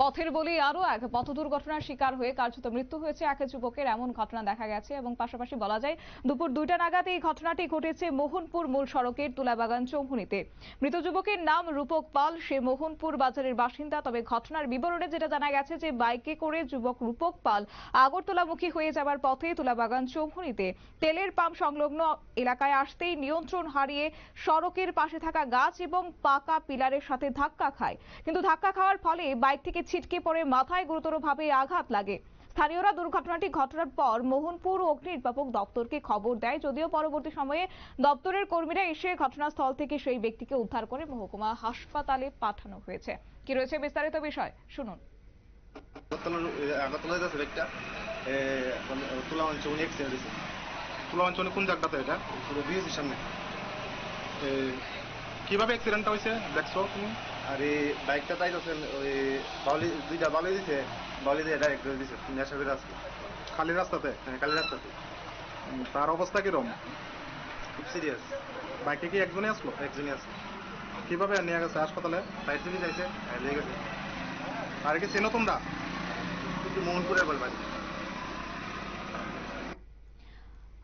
পথের বলি আরও এক পথ দুর্ঘটনার শিকার হয়ে কার্যত মৃত্যু হয়েছে এক যুবকের। এমন ঘটনা দেখা গেছে এবং পাশাপাশি বলা যায় দুপুর দুইটা নাগাদ এই ঘটনাটি ঘটেছে মোহনপুর মূল সড়কের তুলাবাগান চৌমুনিতে মৃত যুবকের নাম রূপক পাল। সে মোহনপুর বাজারের বাসিন্দা। তবে ঘটনার বিবরণে যেটা জানা গেছে যে বাইকে করে যুবক রূপক পাল আগরতলামুখী হয়ে যাওয়ার পথে তুলাবাগান চৌমুনিতে তেলের পাম্প সংলগ্ন এলাকায় আসতেই নিয়ন্ত্রণ হারিয়ে সড়কের পাশে থাকা গাছ এবং পাকা পিলারের সাথে ধাক্কা খায়। কিন্তু ধাক্কা খাওয়ার ফলে বাইক থেকে ছিটকে পড়ে মাথায় গুরুতরভাবে আঘাত লাগে। স্থানীয়রা দুর্ঘটনাটি ঘটনার পর মোহনপুর অগ্নিনির্বাপক দপ্তরকে খবর দেয়। যদিও পরবর্তী সময়ে দপ্তরের কর্মীরা এসে ঘটনাস্থল থেকে সেই ব্যক্তিকে উদ্ধার করে মহকুমা হাসপাতালে পাঠানো হয়েছে। কি রয়েছে বিস্তারিত বিষয়? শুনুন। আগরতলার আগরতলায় যাচ্ছে ব্যাগটা তুলা অঞ্চল তুলা অঞ্চলে কোন জায়গাতে এটা? বিএসির সামনে। কীভাবে অ্যাক্সিডেন্টটা হয়েছে? দেখছ তুমি? আর এই বাইকটা তাই যাচ্ছে ওই বাউলি দুইটা বাউলি দিছে বাউলি দিয়ে ডাইরেক্ট করে দিছে নেশা করে আসছে খালি রাস্তাতে? হ্যাঁ কালি রাস্তাতে। তার অবস্থা কিরম? খুব সিরিয়াস বাইকে কি একজনই আসলো? একজনই আসলো। কীভাবে নিয়ে গেছে হাসপাতালে? বাইক থেকে যাইছে আর লেগে গেছে। আর কি চেনো তোমরা? মোহনপুরের বল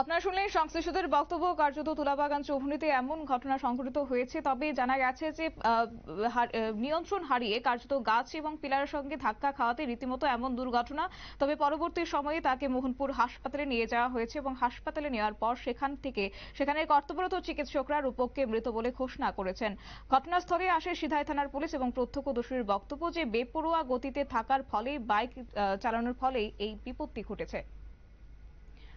আপনারা শুনলেন সংশ্লিষ্টদের বক্তব্য। কার্যত তুলাবাগান চৌমুনিতে এমন ঘটনা সংঘটিত হয়েছে, তবে জানা গেছে যে নিয়ন্ত্রণ হারিয়ে কার্যত গাছ এবং পিলারের সঙ্গে ধাক্কা খাওয়াতে রীতিমতো এমন দুর্ঘটনা। তবে পরবর্তী সময়ে তাকে মোহনপুর হাসপাতালে নিয়ে যাওয়া হয়েছে এবং হাসপাতালে নেওয়ার পর সেখান থেকে সেখানে কর্তব্যরত চিকিৎসকরা রূপককে মৃত বলে ঘোষণা করেছেন। ঘটনাস্থলে আসে সিধাই থানার পুলিশ এবং প্রত্যক্ষদর্শীর বক্তব্য যে, বেপরোয়া গতিতে থাকার ফলে, বাইক চালানোর ফলেই এই বিপত্তি ঘটেছে।